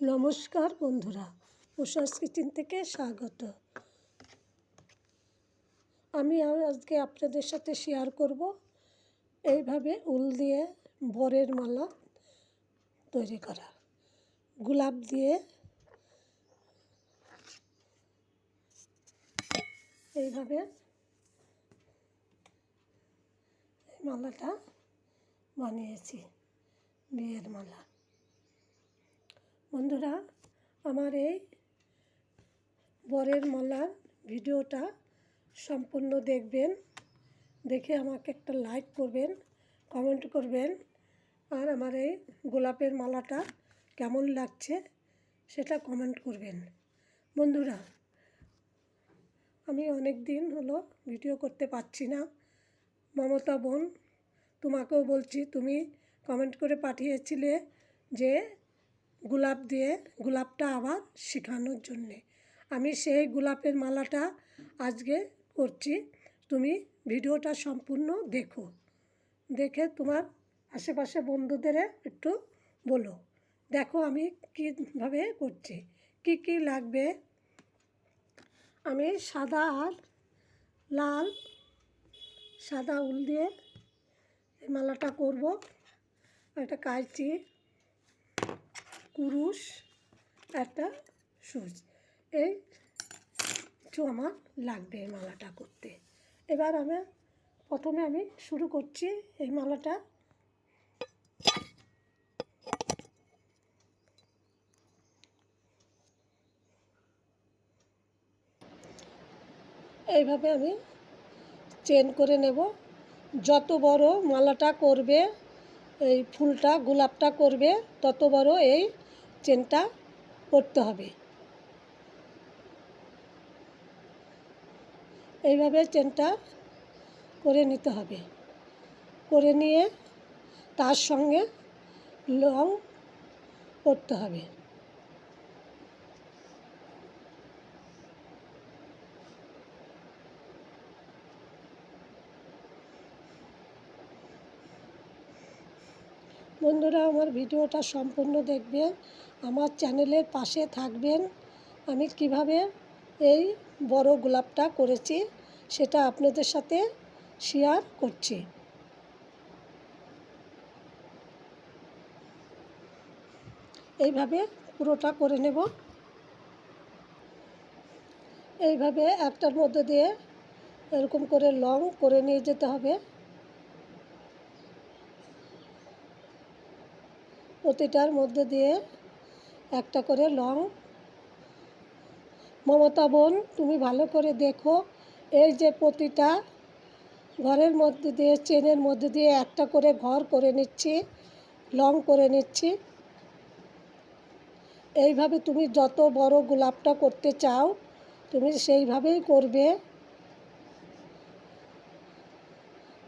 নমস্কার বন্ধুরা উষাস কিচেন থেকে স্বাগত। আমি আজকে আপনাদের সাথে শেয়ার করব এইভাবে উল দিয়ে বরের মালা তৈরি করা। গোলাপ দিয়ে এইভাবে এই মালাটা বানিয়েছি, বিয়ের মালা। বন্ধুরা, আমার এই বরের মালার ভিডিওটা সম্পূর্ণ দেখবেন। দেখে আমাকে একটা লাইক করবেন কমেন্ট করবেন, আর আমার এই গোলাপের মালাটা কেমন লাগছে সেটা কমেন্ট করবেন। বন্ধুরা, আমি অনেক দিন হলো ভিডিও করতে পারছি না। মমতা বোন, তোমাকেও বলছি, তুমি কমেন্ট করে পাঠিয়েছিলে যে গোলাপ দিয়ে গোলাপটা আবার শেখানোর জন্যে। আমি সেই গোলাপের মালাটা আজকে করছি তুমি ভিডিওটা সম্পূর্ণ দেখো। দেখে তোমার আশেপাশে বন্ধুদের একটু বলো। দেখো আমি কীভাবে করছি। কি কি লাগবে? আমি সাদা আর লাল, সাদা উল দিয়ে মালাটা করব। একটা কাঁচি কুরুশ একটা সুচ এই কিছু আমার লাগবে এই মালাটা করতে। এবার আমি প্রথমে আমি শুরু করছি এই মালাটা। এইভাবে আমি চেন করে নেব। যত বড় মালাটা করবে, এই ফুলটা, গোলাপটা করবে, তত বড় এই চেনটা করতে হবে। এইভাবে চেনটা করে নিতে হবে। করে নিয়ে তার সঙ্গে লং করতে হবে। বন্ধুরা আমার ভিডিওটা সম্পূর্ণ দেখবেন আমার চ্যানেলের পাশে থাকবেন। আমি কীভাবে এই বড় গোলাপটা করেছি সেটা আপনাদের সাথে শেয়ার করছি। এইভাবে পুরোটা করে নেব। এইভাবে একটার মধ্যে দিয়ে এরকম করে লং করে নিয়ে যেতে হবে। প্রতিটার মধ্যে দিয়ে একটা করে লং। মমতা বোন, তুমি ভালো করে দেখো, এই যে প্রতিটা ঘরের মধ্যে দিয়ে, চেনের মধ্যে দিয়ে একটা করে ঘর করে নিচ্ছি, লং করে নিচ্ছি। এইভাবে তুমি যত বড় গোলাপটা করতে চাও, তুমি সেইভাবেই করবে।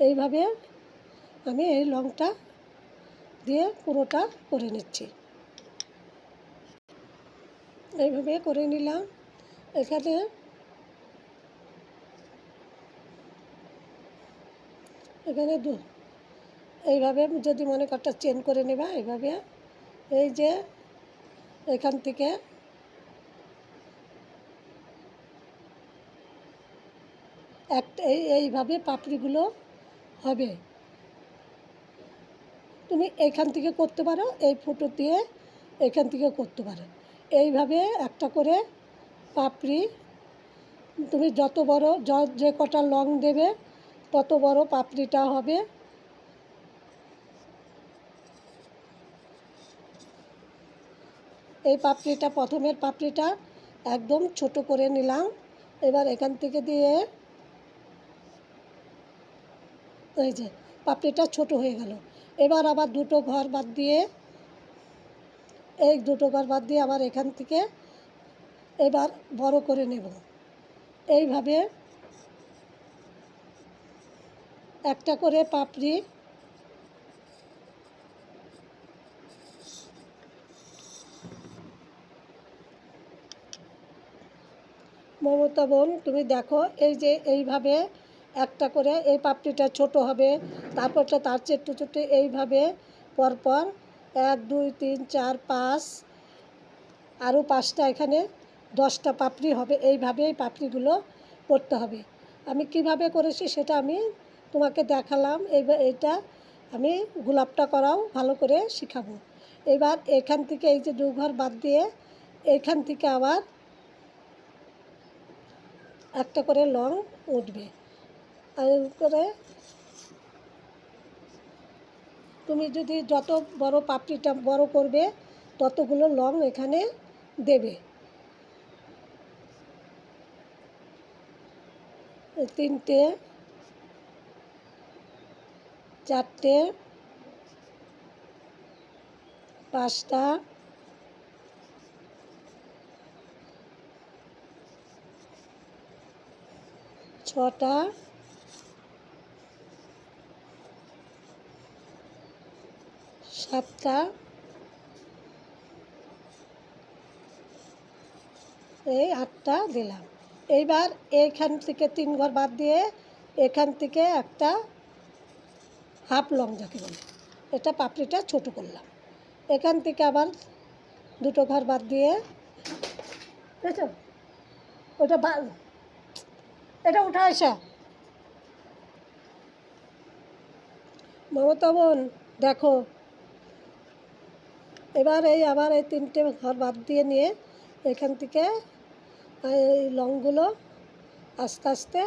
এইভাবে আমি এই লংটা দিয়ে পুরোটা করে নিচ্ছি। এইভাবে করে নিলাম। এখানে এখানে দু, এইভাবে যদি মনে করটা চেন করে নেবা, এইভাবে এই যে এখান থেকে একটা এই, এইভাবে পাপড়িগুলো হবে। তুমি এখান থেকে করতে পারো, এই ফুটো দিয়ে এখান থেকে করতে পারো। এইভাবে একটা করে পাপড়ি তুমি যত বড় যে কটা লং দেবে, তত বড় পাপড়িটা হবে। এই পাপড়িটা, প্রথমের পাপড়িটা একদম ছোট করে নিলাম। এবার এখান থেকে দিয়ে এই যে পাপড়িটা ছোট হয়ে গেল। এবার আবার দুটো ঘর বাদ দিয়ে, এই দুটো ঘর বাদ দিয়ে আবার এখান থেকে এবার বড় করে নেব। এইভাবে একটা করে পাপড়ি, মমতা বোন, তুমি দেখো এই যে এইভাবে একটা করে এই পাপড়িটা ছোট হবে, তারপরটা তার চেয়ে একটু ছোটো, এইভাবে পরপর এক, দুই, তিন, চার, পাঁচ, আরও পাঁচটা এখানে দশটা পাপড়ি হবে এইভাবে এই পাপড়িগুলো করতে হবে। আমি কীভাবে করেছি সেটা আমি তোমাকে দেখালাম, এইবার এটা আমি গোলাপটা করাও ভালো করে শিখাবো। এবার এখান থেকে এই যে দু ঘর বাদ দিয়ে এখান থেকে আবার একটা করে লং উঠবে। এই করে তুমি যদি যত বড় পাপড়িটা বড় করবে, ততগুলো লং এখানে দেবে। তিনটে, চারটে, পাঁচটা, ছটা সাতটা এই আটটা দিলাম। এইবার এইখান থেকে তিন ঘর বাদ দিয়ে এখান থেকে একটা হাফ লং যাকে বলে এটা পাপড়িটা ছোট করলাম। এখান থেকে আবার দুটো ঘর বাদ দিয়ে ওটা বা এটা উঠা আসা। মমতা বোন, দেখো এবার এই আবার এই তিনটে ঘর বাদ দিয়ে নিয়ে এখান থেকে এই লংগুলো আস্তে আস্তে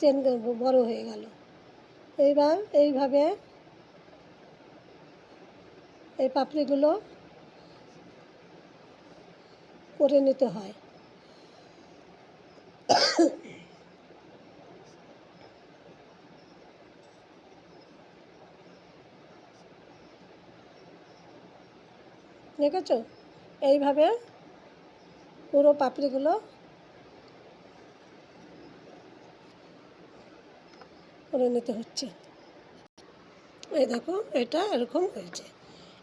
চেন বড় হয়ে গেল। এইবার এইভাবে এই পাপড়িগুলো করে নিতে হয়। দেখেছ? এইভাবে পুরো পাপড়িগুলো করে নিতে হচ্ছে। এই দেখো, এটা এরকম হয়েছে।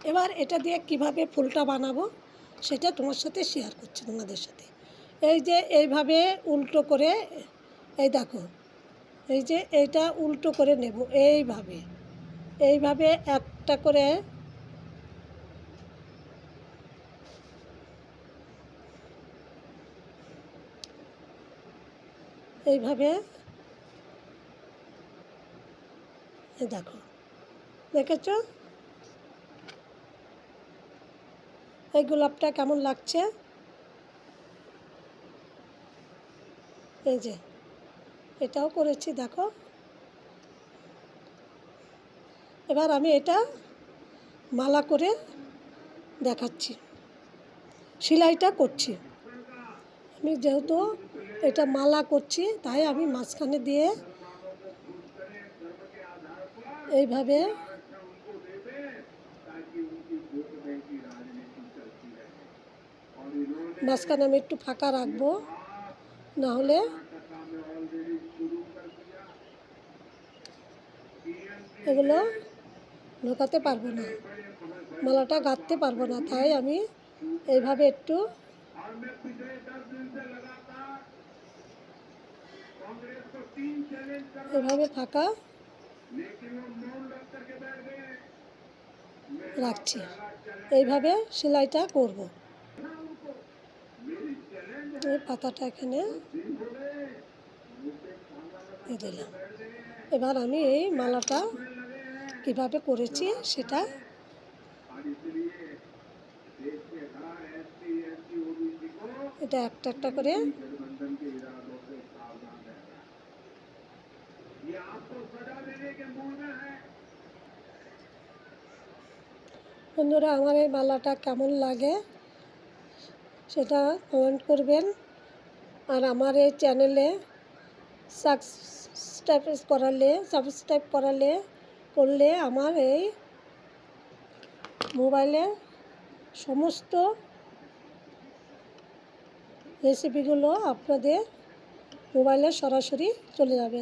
এবার এটা দিয়ে কীভাবে ফুলটা বানাবো সেটা তোমার সাথে শেয়ার করছি তোমাদের সাথে। এই যে এইভাবে উল্টো করে, এই দেখো, এই যে এইটা উল্টো করে নেব, এইভাবে। এইভাবে একটা করে এইভাবে। এই দেখো, দেখেছ? এই গোলাপটা কেমন লাগছে? এই যে, এটাও করেছি, দেখো। এবার আমি এটা মালা করে দেখাচ্ছি, সেলাইটা করছি। আমি যেহেতু এটা মালা করছি, তাই আমি মাঝখানে দিয়ে এইভাবে মাঝখানে আমি একটু ফাঁকা রাখব না হলে এগুলো ঢোকাতে পারব না, মালাটা গাঁথতে পারব না, তাই আমি এইভাবে একটু এভাবে ফাঁকা রাখছি। এইভাবে সেলাইটা করব। এই পাতাটা এখানে দিলাম। এবার আমি এই মালাটা কীভাবে করেছি সেটা এটা একটা একটা করে বন্ধুরা, আমার এই মালাটা কেমন লাগে সেটা কমেন্ট করবেন। আর আমার এই চ্যানেলে সাবস্ক্রাইব করালে সাবস্ক্রাইব করালে, করলে আমার এই মোবাইলে সমস্ত রেসিপিগুলো আপনাদের মোবাইলে সরাসরি চলে যাবে।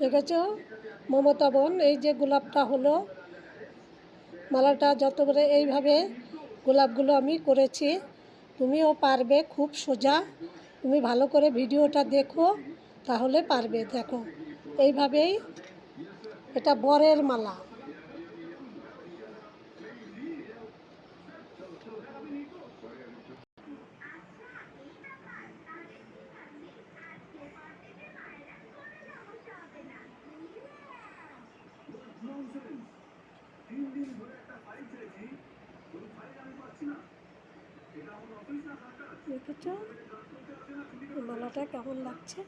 দেখেছ? মমতা বোন এই যে গোলাপটা হলো মালাটা যতবারে এইভাবে গোলাপগুলো আমি করেছি। তুমিও পারবে খুব সোজা। তুমি ভালো করে ভিডিওটা দেখো তাহলে পারবে দেখো। এইভাবেই এটা বরের মালা। দেখেছ এই মালাটা কেমন লাগছে?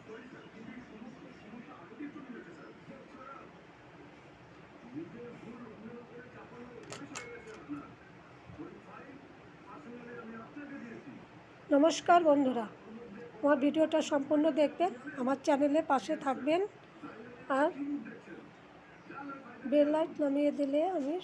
নমস্কার বন্ধুরা। আমার ভিডিওটা সম্পূর্ণ দেখবেন আমার চ্যানেলে পাশে থাকবেন। আর বেল লাইট নামিয়ে দিলে আমি